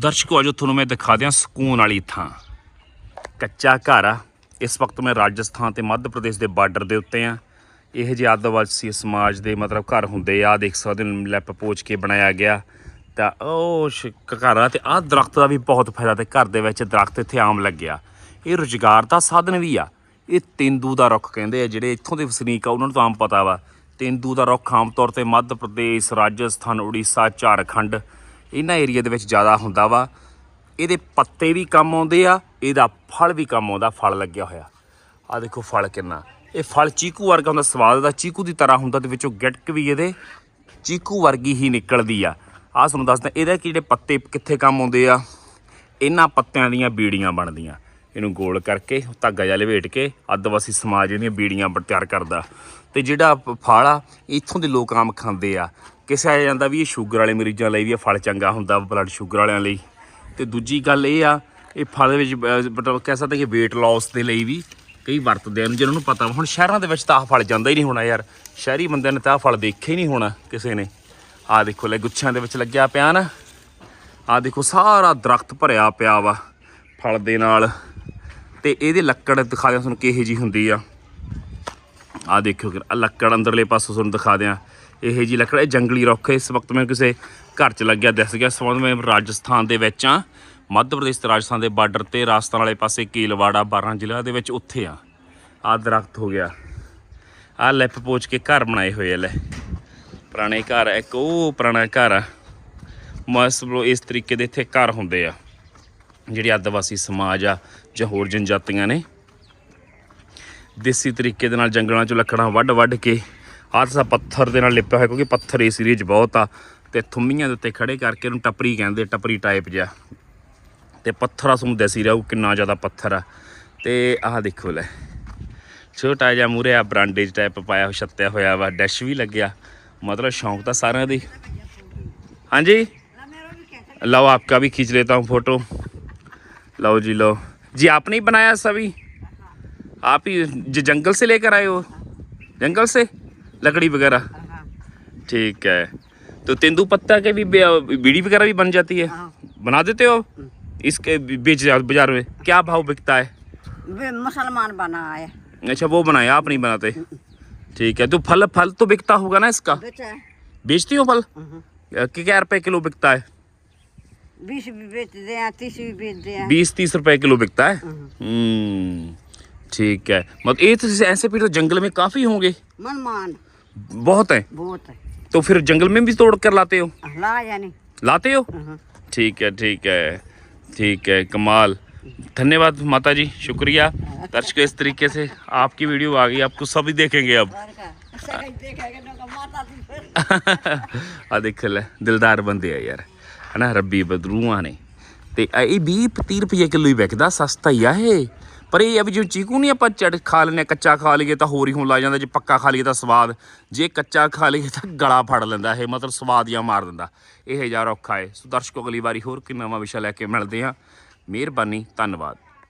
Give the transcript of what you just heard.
ਦਰਸ਼ਕੋ ਅੱਜ ਤੁਹਾਨੂੰ ਮੈਂ ਦਿਖਾ ਦਿਆਂ ਸਕੂਨ ਵਾਲੀ ਥਾਂ। ਕੱਚਾ ਘਰ ਆ। ਇਸ ਵਕਤ ਮੈਂ ਰਾਜਸਥਾਨ ਤੇ ਮੱਧ ਪ੍ਰਦੇਸ਼ ਦੇ ਬਾਰਡਰ ਦੇ ਉੱਤੇ ਆ। ਇਹ ਜਿਹੇ ਆਦਿਵਾਸੀ ਸਮਾਜ ਦੇ ਮਤਲਬ ਘਰ ਹੁੰਦੇ ਆ ਦੇਖ ਸਕਦੇ ਹੋ, ਲੈਪ ਪੋਚ ਕੇ ਬਣਾਇਆ ਗਿਆ। ਤਾਂ ਉਹ ਸ਼- ਘਰ ਆ ਤੇ ਆਹ ਦਰਖਤ ਦਾ ਵੀ ਬਹੁਤ ਫਾਇਦਾ ਤੇ ਘਰ ਦੇ ਵਿੱਚ ਦਰਖਤ ਇੱਥੇ ਆਮ ਲੱਗਿਆ ਇਹ ਰੁਜ਼ਗਾਰ ਦਾ ਸਾਧਨ ਵੀ ਆ। ਇਹ ਤੇਂਦੂ ਦਾ ਰੁੱਖ ਕਹਿੰਦੇ ਆ, ਜਿਹੜੇ ਇੱਥੋਂ ਦੇ ਵਸਨੀਕ ਆ, ਉਹਨਾਂ ਨੂੰ ਤਾਂ ਆਮ ਪਤਾ ਵਾ। ਤੇਂਦੂ ਦਾ ਰੁੱਖ ਆਮ ਤੌਰ ਤੇ ਮੱਧ ਪ੍ਰਦੇਸ਼, ਰਾਜਸਥਾਨ, ਉੜੀਸਾ, ਝਾਰਖੰਡ ਇਹਨਾਂ ਏਰੀਆ ਦੇ ਵਿੱਚ ਜ਼ਿਆਦਾ ਹੁੰਦਾ ਵਾ। ਇਹਦੇ ਪੱਤੇ ਵੀ ਕੰਮ ਆਉਂਦੇ ਆ, ਇਹਦਾ ਫਲ ਵੀ ਕੰਮ ਆਉਂਦਾ, ਫਲ ਲੱਗਿਆ ਹੋਇਆ। ਆ ਦੇਖੋ ਫਲ ਕਿੰਨਾ। ਇਹ ਫਲ ਚੀਕੂ ਵਰਗਾ ਹੁੰਦਾ, ਸਵਾਦ ਦਾ ਚੀਕੂ ਦੀ ਤਰ੍ਹਾਂ ਹੁੰਦਾ, ਤੇ ਵਿੱਚੋਂ ਗਿਟਕ ਵੀ ਇਹਦੇ ਚੀਕੂ ਵਰਗੀ ਹੀ ਨਿਕਲਦੀ ਆ। ਆ ਤੁਹਾਨੂੰ ਦੱਸਦਾ, ਇਹਦੇ ਕੀ ਜਿਹੜੇ ਪੱਤੇ ਕਿੱਥੇ ਕੰਮ ਆਉਂਦੇ ਆ? ਇਹਨਾਂ ਪੱਤਿਆਂ ਦੀਆਂ ਬੀੜੀਆਂ ਬਣਦੀਆਂ। ਇਹਨੂੰ ਗੋਲ ਕਰਕੇ, ਧਾਗਾ ਜਿਹਾ ਲਵੇਟ ਕੇ, ਆਦਿਵਾਸੀ ਸਮਾਜ ਇਹਦੀਆਂ ਬੀੜੀਆਂ ਬ- ਤਿਆਰ ਕਰਦਾ। ਤੇ ਜਿਹੜਾ ਫਲ ਆ, ਇੱਥੋਂ ਦੇ ਲੋਕ ਆਮ ਖਾਂਦੇ ਆ। ਕਿਸੇ ਆ ਜਾਂਦਾ ਵੀ ਇਹ ਸ਼ੂਗਰ ਵਾਲੇ ਮਰੀਜ਼ਾਂ ਲਈ ਵੀ ਇਹ ਫਲ ਚੰਗਾ ਹੁੰਦਾ ਬਲੱਡ ਸ਼ੂਗਰ ਵਾਲਿਆਂ ਲਈ। ਤੇ ਦੂਜੀ ਗੱਲ ਇਹ ਆ, ਇਹ ਫਲ ਵਿੱਚ, ਮਤਲਬ ਕਹਿ ਸਕਦੇ ਕਿ weight loss ਦੇ ਲਈ ਵੀ ਕਈ ਵਰਤਦੇ ਆ ਜਿਹਨਾਂ ਨੂੰ ਪਤਾ ਵਾ। ਹੁਣ ਸ਼ਹਿਰਾਂ ਦੇ ਵਿੱਚ ਤਾਂ ਆਹ ਫਲ ਜਾਂਦਾ ਹੀ ਨਹੀਂ ਹੋਣਾ ਯਾਰ। ਸ਼ਹਿਰੀ ਬੰਦਿਆਂ ਨੇ ਤਾਂ ਆਹ ਫਲ ਦੇਖਿਆ ਹੀ ਨਹੀਂ ਹੋਣਾ ਕਿਸੇ ਨੇ। ਆਹ ਦੇਖੋ ਲੈ, ਗੁੱਛਿਆਂ ਦੇ ਵਿੱਚ ਲੱਗਿਆ ਪਿਆ ਨਾ। ਆਹ ਦੇਖੋ ਸਾਰਾ ਦਰਖਤ ਭਰਿਆ ਪਿਆ ਵਾ ਫਲ ਦੇ ਨਾਲ। ਤੇ ਇਹਦੇ ਲੱਕੜ ਦਿਖਾ ਦਿਆਂ, ਤੁਹਾਨੂੰ ਕਿਹੋ ਜੀ ਹੁੰਦੀ ਆ। ਆਹ ਦੇਖਿਓ ਕਿ ਲੱਕੜ ਅੰਦਰਲੇ ਪਾਸੋਂ ਤੁਹਾਨੂੰ ਦਿਖਾ ਦਿਆਂ। ਇਹ ਜੀ ਲੱਕੜ ਇਹ ਜੰਗਲੀ ਰੁੱਖ ਇਸ ਵਕਤ ਮੈਂ ਕਿਸੇ ਘਰ 'ਚ ਲੱਗਿਆ ਦਿਸ ਗਿਆ। ਸੰਬੰਧ ਮੈਂ ਰਾਜਸਥਾਨ ਦੇ ਵਿੱਚ ਆ ਮੱਧ ਪ੍ਰਦੇਸ਼ ਤੇ ਰਾਜਸਥਾਨ ਦੇ ਬਾਰਡਰ ਤੇ ਰਾਜਸਥਾਨ ਵਾਲੇ ਪਾਸੇ ਕੀਲਵਾੜਾ 12 ਜ਼ਿਲ੍ਹਾ ਦੇ ਵਿੱਚ ਉੱਥੇ ਆ ਆਹ ਦਰਖਤ ਹੋ ਗਿਆ। ਆਹ ਲਿਪ ਪੋਚ ਕੇ ਘਰ ਬਣਾਏ ਹੋਏ ਲੈ। ਪੁਰਾਣੇ ਘਰ ਆ, ਇੱਕ ਉਹ ਪੁਰਾਣਾ ਘਰ ਆ। ਮਸਲੋ ਇਸ ਤਰੀਕੇ ਦੇ ਇੱਥੇ ਘਰ ਹੁੰਦੇ ਆ। ਜਿਹੜੇ ਆਦਿਵਾਸੀ ਸਮਾਜ ਆ ਜਾਂ ਹੋਰ ਜਨਜਾਤੀਆਂ ਨੇ। ਦੇਸੀ ਤਰੀਕੇ ਦੇ ਨਾਲ ਜੰਗਲਾਂ ਚੋਂ ਲੱਕੜਾਂ ਵੱਢ ਵੱਢ ਕੇ ਆਹ ਤਾਂ ਪੱਥਰ ਦੇ ਨਾਲ ਲਿਪਿਆ ਹੋਇਆ ਕਿਉਂਕਿ ਪੱਥਰ ਇਸ ਏਰੀਏ 'ਚ ਬਹੁਤ ਆ ਤੇ ਥੁੰਮੀਆਂ ਦੇ ਉੱਤੇ ਖੜੇ ਕਰਕੇ ਉਹਨੂੰ ਟੱਪਰੀ ਕਹਿੰਦੇ ਟੱਪਰੀ ਟਾਈਪ ਜਿਹਾ ਤੇ ਪੱਥਰ ਆ ਤੁਹਾਨੂੰ ਦਿਸ ਹੀ ਰਿਹਾ ਉਹ ਕਿੰਨਾ ਜ਼ਿਆਦਾ ਪੱਥਰ ਆ ਤੇ ਆਹ ਦੇਖੋ ਲੈ ਛੋਟਾ ਜਿਹਾ ਮੂਰੇ ਆ ਬਰਾਂਡੇਜ ਟਾਈਪ ਪਾਇਆ ਹੋਇਆ ਛੱਤਿਆ ਹੋਇਆ ਵਾ ਡੈਸ਼ ਵੀ ਲੱਗਿਆ ਮਤਲਬ ਸ਼ੌਂਕ ਤਾਂ ਸਾਰਿਆਂ ਦੀ ਹਾਂਜੀ लाओ आपका भी खींच लेता हूँ फोटो लो जी लो जी आपने ही बनाया सभी आप ही जो जंगल से लेकर आए हो जंगल से लकड़ी वगैरह? ठीक है। तो तेंदू पत्ता के भी बीड़ी वगैरह भी बन जाती है? बना देते हो? इसके बेच बाज़ार में। क्या भाव बिकता है? मुसलमान बना है। अच्छा वो बनाए आप नहीं बनाते। ठीक है तो फल फल तो बिकता होगा ना इसका? बेचती हो फल? क्या क्या रुपए किलो बिकता है? बीस भी बेचते हैं तीस भी बेचते हैं। बीस तीस रुपए किलो बिकता है? हम्म। ठीक है। मतलब ये तो ऐसे पेड़ तो जंगल में काफ़ी होंगे। मनमान। बहुत है बहुत है तो फिर जंगल में भी तोड़ कर लाते हो ला यानी लाते हो ठीक है ठीक है ठीक है कमाल धन्यवाद माता जी शुक्रिया दर्शकों इस तरीके से आपकी वीडियो आ गई आपको सभी देखेंगे अब ਆ ਦੇਖ ਲੈ ਦਿਲਦਾਰ ਬੰਦੇ ਆ ਯਾਰ ਹਨਾ ਰੱਬੀ ਬਦਰੂਆਂ ਨੇ ਤੇ ਇਹ 20 30 ਰੁਪਏ ਕਿਲੋ ਹੀ ਵਿਕਦਾ ਸਸਤਾ ਹੀ ਆ ਇਹ ਪਰ ਇਹ ਆ ਵੀ ਜੋ ਚੀਕੂ ਨਹੀਂ ਆਪਾਂ ਚੜ ਖਾ ਲੈਨੇ ਕੱਚਾ ਖਾ ਲਈਏ ਤਾਂ ਹੋਰ ਹੀ ਹੋਣ ਲੱਗ ਜਾਂਦਾ, ਜੇ ਪੱਕਾ ਖਾ ਲਈਏ ਤਾਂ ਸਵਾਦ। ਜੇ ਕੱਚਾ ਖਾ ਲਈਏ ਤਾਂ ਗਲਾ ਫੜ ਲੈਂਦਾ, ਇਹ ਮਤਲਬ ਸਵਾਦ ਜਾਂ ਮਾਰ ਦਿੰਦਾ। ਇਹ ਹਜ਼ਾਰ ਔਖਾ ਹੈ। ਸੋ ਦਰਸ਼ਕੋ, ਅਗਲੀ ਵਾਰੀ ਹੋਰ ਕਿ ਨਵਾਂ ਵਿਸ਼ਾ ਲੈ ਕੇ ਮਿਲਦੇ ਹਾਂ। ਮਿਹਰਬਾਨੀ, ਧੰਨਵਾਦ।